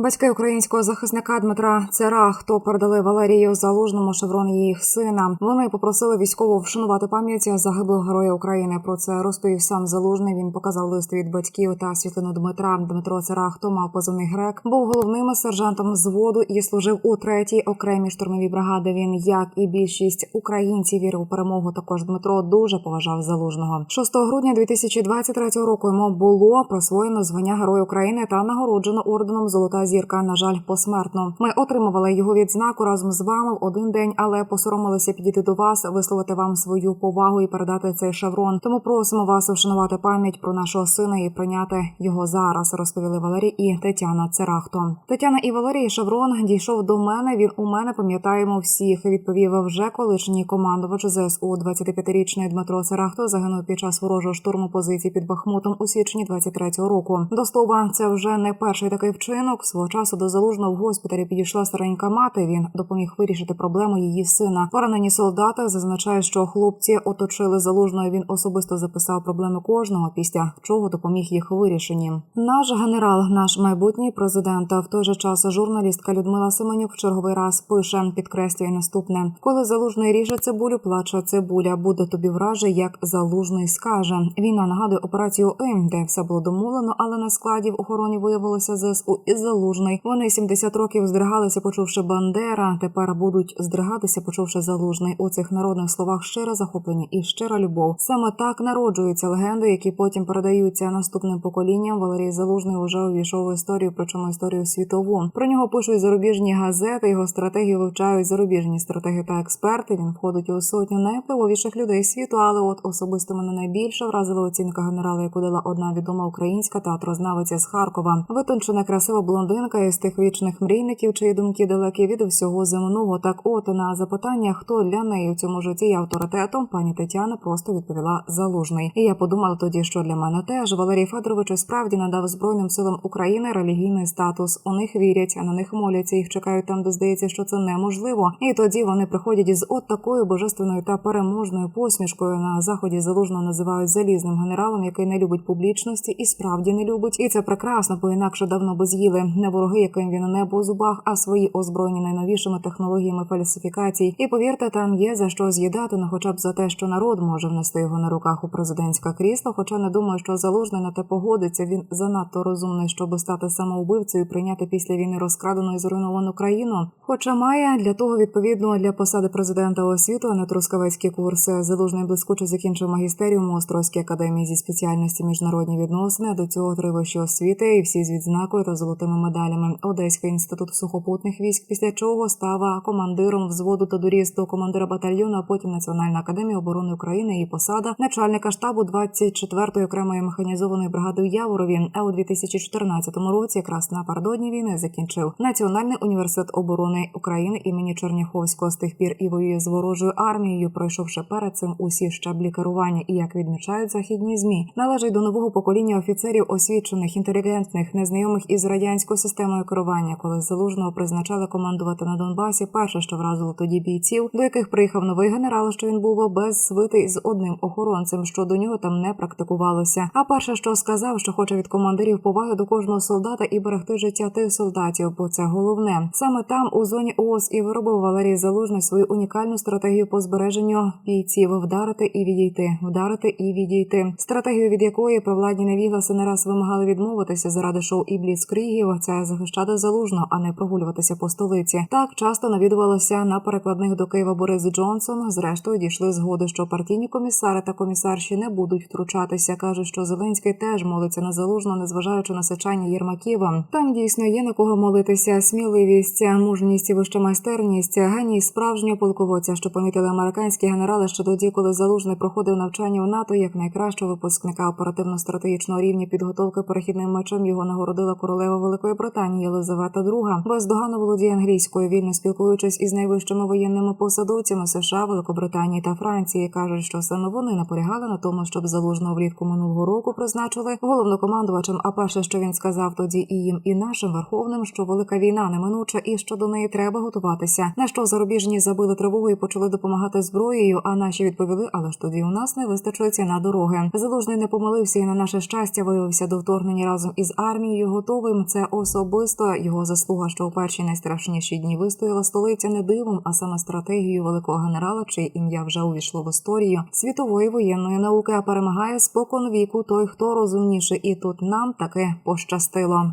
Батьки українського захисника Дмитра Цера, хто передали Валерію Залужному шеврон їх сина. Вони попросили військово вшанувати пам'ять загиблого героя України. Про це розповів сам Залужний. Він показав лист від батьків та світлину Дмитра. Дмитро Цера, хто мав позивний грек, був головним сержантом взводу і служив у третій окремій штурмовій бригаді. Він, як і більшість українців, вірив у перемогу. Також Дмитро дуже поважав залужного. 6 грудня 2023 року йому було присвоєно звання Героя України та нагороджено орденом Золота зірка. На жаль, посмертно. Ми отримували його відзнаку разом з вами в один день, але посоромилися підійти до вас, висловити вам свою повагу і передати цей шеврон. Тому просимо вас вшанувати пам'ять про нашого сина і прийняти його зараз. Розповіли Валерій і Тетяна Церахто. Тетяна і Валерій Шеврон дійшов до мене. Він у мене пам'ятаємо всіх. Відповів вже колишній командувач ЗСУ 25-річний Дмитро Церахто загинув під час ворожого штурму позицій під Бахмутом у січні 23-го року. До слова, це вже не перший такий вчинок. Свого часу до залужного в госпіталі підійшла старенька мати. Він допоміг вирішити проблему її сина. Поранені солдати зазначають, що хлопці оточили залужного. Він особисто записав проблеми кожного, після чого допоміг їх вирішенні. Наш генерал, наш майбутній президент, а в той же час журналістка Людмила Семенюк в черговий раз пише, підкреслює наступне: коли залужний ріже цибулю, плаче цибуля. Буде тобі враже, як залужний скаже. Війна нагадує операцію М, де все було домовлено, але на складі в охороні виявилося ЗСУ і залужний. Вони 70 років здригалися, почувши Бандера. Тепер будуть здригатися, почувши залужний. У цих народних словах щире захоплення і щира любов. Саме так народжуються легенди, які потім передаються наступним поколінням. Валерій Залужний вже увійшов в історію, причому історію світову. Про нього пишуть зарубіжні газети. Його стратегію вивчають зарубіжні стратеги та експерти. Він входить у сотню найвпливовіших людей світу. Але от особисто мене найбільше вразила оцінка генерала, яку дала одна відома українська театрознавиця з Харкова. Витончена красива блондинка із тих вічних мрійників, чиї думки далекі від всього земного. Так, от на запитання, хто для неї в цьому житті є авторитетом, пані Тетяна просто відповіла залужний. І я подумала тоді, що для мене теж Валерій Федорович справді надав збройним силам України релігійний статус. У них вірять, а на них моляться. Їх чекають там, де здається, що це неможливо. І тоді вони приходять із от такою божественною та переможною посмішкою на заході залужно називають залізним генералом, який не любить публічності і справді не любить. І це прекрасно, бо інакше давно би з'їли не вороги, яким він не по зубах, а свої озброєні найновішими технологіями фальсифікацій. І повірте, там є за що з'їдати, ну хоча б за те, що народ може внести його на руках у президентське крісло. Хоча не думаю, що залужний на те погодиться. Він занадто розумний, щоб стати самоубивцею, прийняти після війни розкрадену і зруйновану країну. Хоча має для того відповідно для посади президента освіту, а не трускавецькі курси. Залужний блискуче закінчив магістеріум у Острозькій академії зі спеціальності міжнародні відносини. До цього три вищі освіти і всі з відзнакою та золотими медалями. Одеський інститут сухопутних військ, після чого став командиром взводу та доріс до командира батальйону, а потім Національна академія оборони України і посада начальника штабу 24-ї окремої механізованої бригади в Яворові. А у 2014 році, якраз напередодні війни, закінчив Національний університет оборони України імені Черняховського. З тих пір і воює з ворожою армією, пройшовши перед цим усі щаблі керування. І як відмічають західні змі, належить до нового покоління офіцерів освічених, інтелігентних, незнайомих із радянською системою керування, коли залужного призначали командувати на Донбасі. Перше, що вразило тоді бійців, до яких приїхав новий генерал, що він був без свити з одним охоронцем, що до нього там не практикувалося. А перше, що сказав, що хоче від командирів поваги до кожного солдата і берегти життя тих солдатів, бо це головне. Саме там, у зоні ООС, і виробив Валерій Залужний свою унікальну стратегію по збереженню бійців вдарити і відійти, вдарити і відійти. Стратегію, від якої провладні невігласи не раз вимагали відмовитися заради шоу і бліцкрігів, це захищати залужно, а не прогулюватися по столиці. Так часто навідувалося на перекладних до Києва Борис Джонсон. Зрештою дійшли згоди, що партійні комісари та комісарші не будуть втручатися. кажуть, що Зеленський теж молиться на залужно, незважаючи на сичання Єрмаківа. Там дійсно є на кого молитися. Сміливість, мужність і вища майстерність, геній справжнього полководця, що помітили американські генерали ще тоді, коли залужний проходив навчання у НАТО як найкращого випускника оперативно-стратегічного рівня підготовки перехідним мечем його нагородила королева Великої Британії Єлизавета II. Бездоганно володіє англійською, вільно спілкуючись із найвищими воєнними посадовцями США, Великобританії та Франції. кажуть, що саме вони наполягали на тому, щоб залужного влітку минулого року призначили головнокомандувачем. А перше, що він сказав тоді і їм, і нашим верховним, що велика війна неминуча і що до неї треба готуватися. На що зарубіжні забили тривогу і почали допомагати зброєю. А наші відповіли, але ж тоді у нас не вистачить на дороги. Залужний не помилився і на наше щастя виявився до вторгнення разом із армією. Готовим це особисто. Його заслуга, що у перші найстрашніші дні вистояла столиця не дивом, а саме стратегією великого генерала, чиє ім'я вже увійшло в історію світової воєнної науки. А перемагає спокон віку той, хто розумніше, і тут нам таки пощастило.